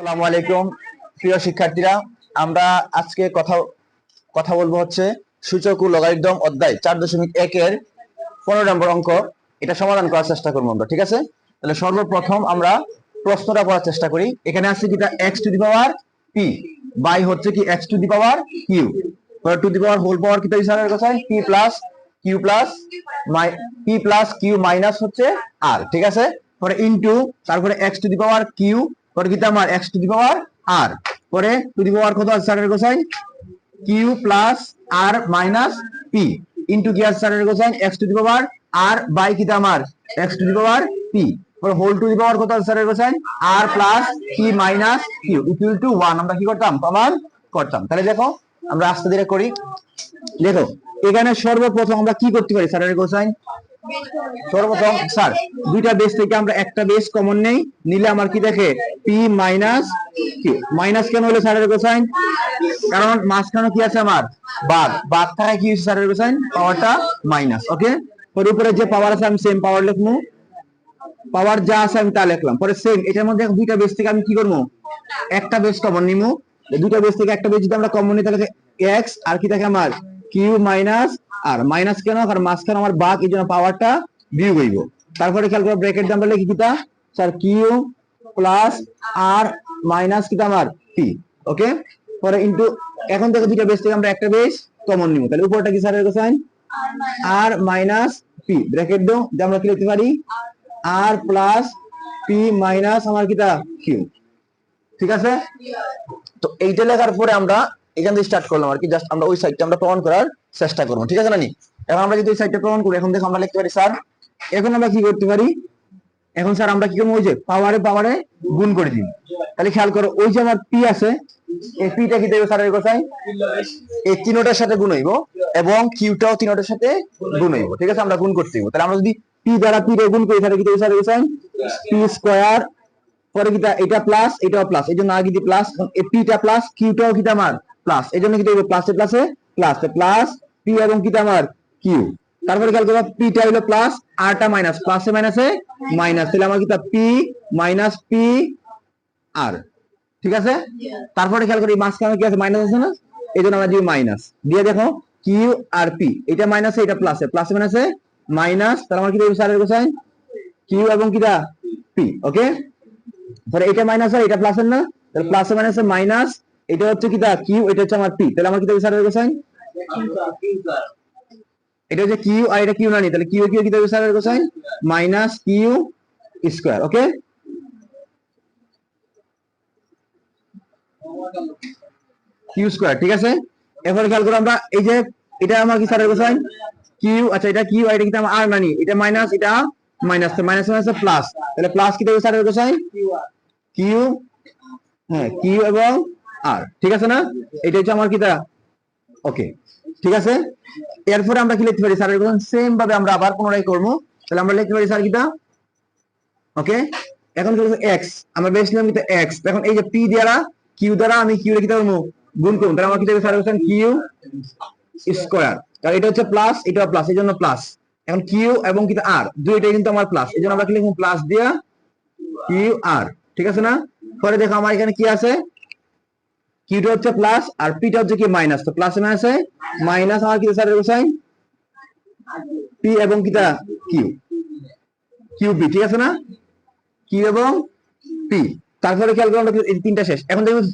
আসসালামু আলাইকুম, প্রিয় শিক্ষার্থীরা। আমরা আজকে কথা কথা বলব হচ্ছে সূচক লগারিদম অধ্যায় চার দশমিক একের পনেরো নম্বর অঙ্ক। এটা সমাধান করার চেষ্টা করব আমরা, ঠিক আছে? তাহলে সর্বপ্রথম আমরা প্রশ্নটা করার চেষ্টা করি। এখানে আছে কি x to the power p by হচ্ছে কি x to the power q to the power whole power কি হিসাবে কথা p plus q plus p plus q minus হচ্ছে আর ঠিক আছে? পরে ইনটু তারপরে x to the power q পরে কিন্তু আমার এক্স টু দি পাওয়ার আর পরে টু দি পাওয়ার কত আছে স্যারের cosine? Q plus r minus p into কি আছে স্যারের cosine? X to the power r by কি আমার x to the power p পরে হোল টু দি পাওয়ার কত আছে স্যারের cosine? R plus p minus q equal to one আমরা কি করতাম? প্রমাণ করতাম। তাহলে দেখো, আমরা আস্তে ধীরে করি। দেখো, এখানে সর্বপ্রথম আমরা কি করতে পারি স্যারের কোসাইন? সর্বপ্রথম, স্যার, দুইটা বেস থেকে আমরা একটা বেস কমন নেই। নিলে আমার কি দেখে? পি মাইনাস কি? মাইনাস কেন হলো স্যারের কোসাইন কারণ মাঝখানে কি আছে আমার? বাদ। বাদ থাকায় কি হচ্ছে স্যারের কোসাইন পাওয়ারটা মাইনাস ওকে ওর উপরে যে পাওয়ার আছে, আমি সেম পাওয়ার লিখব। পাওয়ার যা আছে, আমি তা লিখলাম। পরে সেম এটার মধ্যে দুইটা বেস থেকে আমি কি করব? একটা বেস কমন নিমু দুইটা বেস থেকে একটা বেস যদি আমরা কমন নিই, তাহলে এক্স আর কি থাকে আমার? কিউ মাইনাস আর মাইনাস কেন? কারণ মাঝখানে আমার বাঘ, এই জন্য পাওয়ারটা বিয়োগ হইব। তারপরে খেয়াল করে ব্র্যাকেট দিয়ে আমরা লিখি কিটা sir q plus r minus কিটা আমার? পি ওকে পরে ইনটু এখন থেকে দুইটা বেস থেকে আমরা একটা বেস কমন নিব। তাহলে উপরটা কি স্যার স্যারের cosine r minus p bracket দাও। যে আমরা কি লিখতে পারি? আর প্লাস পি মাইনাস আমার কিটা কিউ ঠিক আছে? তো এইটা লেখার পরে আমরা এখান থেকে স্টার্ট করলাম আর কি। জাস্ট আমরা ওই সাইডটা আমরা প্রমাণ করার চেষ্টা করব, ঠিক আছে না নি এখন আমরা যদি ওই সাইডটা প্রমাণ করি, এখন দেখো আমরা লিখতে পারি, স্যার, এখন আমরা কি করতে পারি? এখন স্যার আমরা কি করব? ওই যে পাওয়ারে পাওয়ারে গুণ করে দিই। তাহলে খেয়াল করো, ওই যে আমার পি আছে, এই পিটা কি দেবে স্যারের কোথায়? এই তিনোটার সাথে গুণ হইব এবং কিউটাও তিনোটার সাথে গুণ হইব, ঠিক আছে? আমরা গুণ করতে হইব। তাহলে আমরা যদি পি দ্বারা পি রে গুণ করি, তাহলে কি দেবে স্যারের কোথায়? পি স্কোয়ার পরে কিটা এটা প্লাস এটাও প্লাস এই জন্য আগে দিই প্লাস পিটা প্লাস কিউটাও কিটা আমার? প্লাস জন্য কি দেবে প্লাসে প্লাসে প্লাস প্লাস পি এবং আমার কিউ তারপরে খেয়াল করব পিটা হলো প্লাস আরটা মাইনাস প্লাসে মাইনাসে মাইনাস তাহলে আমার পি মাইনাস পি আর ঠিক আছে? তারপরে খেয়াল করি কি আছে মাইনাস আছে না? এই জন্য আমরা মাইনাস দিয়ে দেখো কিউ আর পি এটা মাইনাসে এটা প্লাসে প্লাসে মাইনাসে মাইনাস তাহলে আমার কি দেবে স্যারের কোসাইন কিউ এবং কিটা পি ওকে ধরো এটা মাইনাস আর এটা প্লাস এর না? তাহলে প্লাসে মাইনাসে মাইনাস এটা হচ্ছে কি দা, কিউ, এটা হচ্ছে আমার পি। তাহলে আমার কি দেবে স্যারের কোসাইন? এটা হচ্ছে কিউ, আর এটা কিউ না নি। তাহলে কিউ কিউ কি দেবে স্যারের cosine? Minus q square, okay? Q square, ঠিক আছে? এরপরে খেয়াল করো আমরা, এই যে, এটা আমার কি স্যারের কোসাইন? কিউ আচ্ছা এটা কিউ, আর এটা কিন্তু আর নানি এটা মাইনাস এটা মাইনাস মাইনাস মাইনাস প্লাস। তাহলে প্লাস কি দেবে স্যারের কোসাইন? কিউ হ্যাঁ কিউ এবং আর, ঠিক আছে না? এটা হচ্ছে আমার কিটা ওকে ঠিক আছে? এরপরে আমরা কি লিখতে পারি? কোসাইন সেম ভাবে আমরা আবার পুনরায় করব। তাহলে আমরা লিখতে পারি, স্যার কিতা ওকে এখন কি এক্স আমরা বেশ নিলাম কিটা এক্স এখন এই যে পি দ্বারা কিউ দ্বারা আমি কিউ লিখতে পারব? গুণ করব তাহলে আমার কি দেবে কোসাইন কিউ স্কোয়ার কারণ এটা হচ্ছে প্লাস এটা প্লাস এই জন্য প্লাস এখন কিউ এবং কিন্তু আর দুইটাই কিন্তু আমার প্লাস এই জন্য আমরা কি লিখব? প্লাস দিয়া কিউ আর ঠিক আছে না? পরে দেখো আমার এখানে কি আছে? কিউটা হচ্ছে প্লাস আর পিটা হচ্ছে কি মাইনাস তো প্লাস মাইনাসে মাইনাস আমার কি স্যার কোসাইন? পি এবং কিটা কিউ কিউ পি ঠিক আছে না? কিউ এবং পি তারপরে খেয়াল করলাম তিনটা শেষ। এখন দেখুন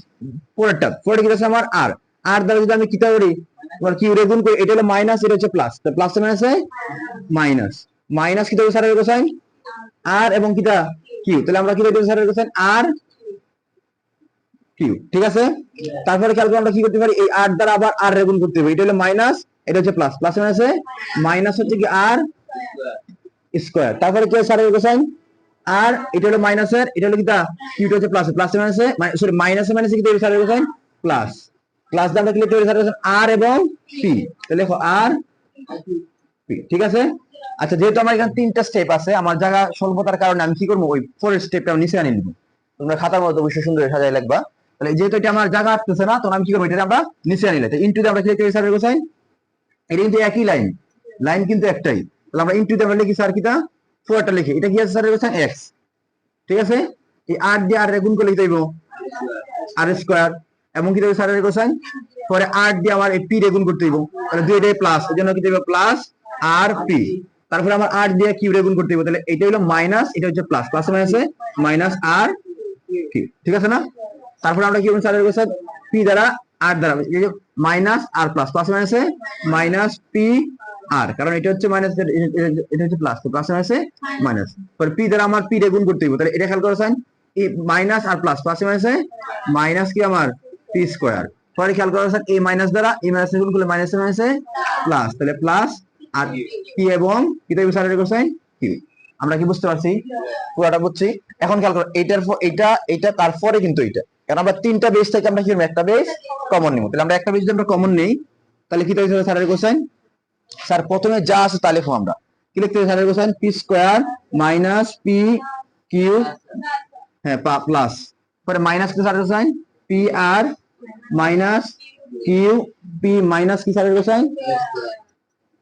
পরেরটা। পরে কি আছে আমার? আর আর দ্বারা যদি আমি কিটা করি তোমার কিউ রে গুণ করি, এটা হলো মাইনাস এটা হচ্ছে প্লাস তো প্লাস মাইনাসে মাইনাস মাইনাস কি দেবে স্যারের কোসাইন? আর এবং কিটা কিউ তাহলে আমরা কি দেবো স্যারের কোসাইন? আর কিউ ঠিক আছে? তারপরে খেয়াল করে আমরা কি করতে পারি? এই আর দ্বারা আবার আর রে গুণ করতে হবে। এটা হলো মাইনাস এটা হচ্ছে প্লাস প্লাস মাইনাসে মাইনাস হচ্ছে কি আর স্কোয়ার তারপরে কি স্যারের কোসাইন আর এটা হলো মাইনাসের এটা হলো কিটা কিউটা হচ্ছে প্লাস প্লাস মাইনাসে সরি মাইনাসে মাইনাসে কি দেবে স্যারের কোসাইন প্লাস প্লাস দিয়ে আমরা কি লিখতে পারি স্যারের আর এবং পি তাহলে লেখো আর পি ঠিক আছে? আচ্ছা যেহেতু আমার এখানে তিনটা স্টেপ আছে আমার জায়গা স্বল্পতার কারণে আমি কি করব? ওই ফোর স্টেপটা আমি নিচে আনি নিবো। তোমরা খাতার মতো অবশ্যই সুন্দর সাজাই লাগবা তাহলে যেহেতু এটা আমার জায়গা আসতেছে না, তখন আমি কি করব? এটা আমরা নিচে আনিলে তো ইন্টু আমরা কি লিখতে পারি স্যারের কোসাইন এটা কিন্তু একই লাইন লাইন কিন্তু একটাই। তাহলে আমরা ইন্টু আমরা লিখি স্যার কিটা? ফোরটা লিখি। এটা কি আছে স্যারের কোসাইন এক্স ঠিক আছে? এই আট দিয়ে আর গুণ করে লিখতে হইব? আর স্কোয়ার এবং কি দেবে স্যারের কোসাইন পরে আর দিয়ে আমার পি রে গুণ করতে দিব তাহলে দুইটাই প্লাস এই জন্য কি দেবে প্লাস আর পি তারপরে আমার আর দিয়ে কিউ রে গুণ করতে দিব তাহলে এটা হলো মাইনাস এটা হচ্ছে প্লাস প্লাস মাইনাসে মাইনাস আর ঠিক আছে না? তারপরে আমরা কি বলব স্যারের কোসাইন পি দ্বারা আর দ্বারা। মাইনাস আর প্লাস প্লাস মাইনাসে মাইনাস পি আর কারণ এটা হচ্ছে মাইনাস এটা হচ্ছে প্লাস তো প্লাস মাইনাসে মাইনাস পরে পি দ্বারা আমার পি গুণ করতে দিব তাহলে এটা খেয়াল করেছেন মাইনাস আর প্লাস প্লাস মাইনাসে মাইনাস কি আমার পি স্কোয়ার পরে খেয়াল করেছেন এই মাইনাস দ্বারা, এই মাইনাস গুণ করলে মাইনাস মাইনাসে প্লাস তাহলে প্লাস আর পি এবং কি দেবে স্যার কোসাইন কিউ আমরা কি বুঝতে পারছি? পুরোটা বুঝছি? এখন খেয়াল করো, এইটার পর এইটা এইটা, তারপরে কিন্তু এইটা। কারণ আমরা তিনটা বেস থেকে আমরা কি একটা বেস কমন নিব। তাহলে আমরা একটা বেস আমরা কমন নেই, তাহলে কি হবে স্যারের কোসাইন স্যার প্রথমে যা আছে তা লিখব আমরা। কি লিখতে হবে স্যারের cosine p square minus p q হ্যাঁ পা প্লাস পরে মাইনাস কি স্যারের cosine p r minus q p minus কি স্যারের cosine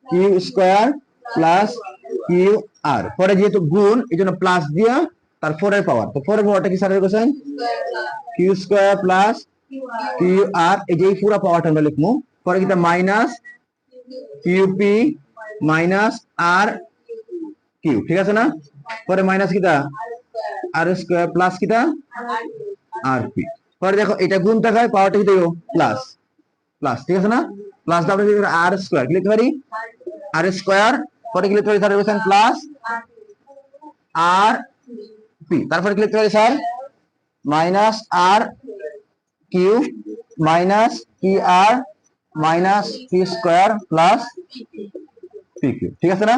q square plus q r পরে যেহেতু গুণ, এই জন্য প্লাস দিয়া তার ফোরের পাওয়ার তো ফোরের পাওয়ারটা কি স্যারের cosine q square plus q r এই যে পুরো পাওয়ারটা আমরা লিখব। পরে কিটা minus q p minus r q ঠিক আছে না? পরে মাইনাস কিটা আর স্কোয়ার প্লাস কিটা আর পি পরে দেখো, এটা গুণ থাকায় পাওয়ারটা কি দেবো? প্লাস প্লাস ঠিক আছে না? প্লাস দাও আর স্কোয়ার কি লিখতে পারি? আর স্কোয়ার পরে কি লিখতে পারি স্যার প্লাস আর তারপরে লিখতে পারি sir? Minus r q minus p r minus p square plus p q. ঠিক আছে না?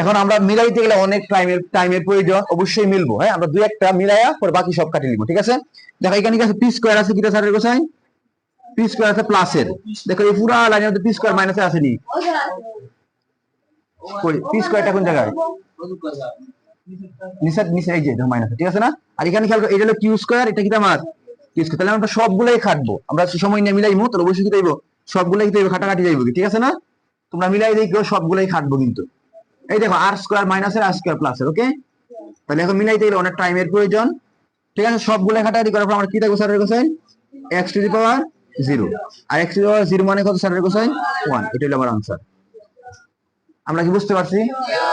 এখন আমরা মিলাইতে গেলে অনেক টাইমের টাইমের প্রয়োজন, অবশ্যই মিলবো। হ্যাঁ আমরা দুই একটা মিলাইয়া পরে বাকি সব কাটিয়ে নিবো, ঠিক আছে? দেখো, এখানে কি আছে? পি স্কোয়ার আছে কিটা স্যারের কোসাইন পি স্কোয়ার আছে প্লাসের। দেখো, এই পুরা লাইনের মধ্যে পি স্কোয়ার মাইনাসে আসেনি। পি স্কোয়ারটা কোন জায়গায়? নিচে নিচে এই যে মাইনাস ঠিক আছে না? আর এখানে খেয়াল করো, এটা হলো কিউ স্কোয়ার এটা কি আমার কিউ স্কোয়ার তাহলে আমরা সবগুলাই খাটবো। আমরা সময় নিয়ে মিলাইবো তাহলে অবশ্যই কি যাইবো সবগুলাই কি যাইবো খাটাখাটি যাইবো ঠিক আছে না? তোমরা মিলাই দেখো, সবগুলাই খাটবো কিন্তু। এই দেখো আর স্কোয়ার মাইনাসের আর স্কোয়ার প্লাসের ওকে তাহলে এখন মিলাইতে গেলে অনেক টাইমের প্রয়োজন। ঠিক আছে, সবগুলাই খাটাখাটি করার পর আমরা কি থাকব স্যারের cosine? X to the power zero R x to the power zero মানে কত স্যারের কোসাইন? ওয়ান এটা হলো আমার আনসার আমরা কি বুঝতে পারছি?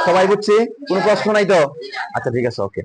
সবাই বুঝছি? কোনো প্রশ্ন নাই তো? আচ্ছা ঠিক আছে ওকে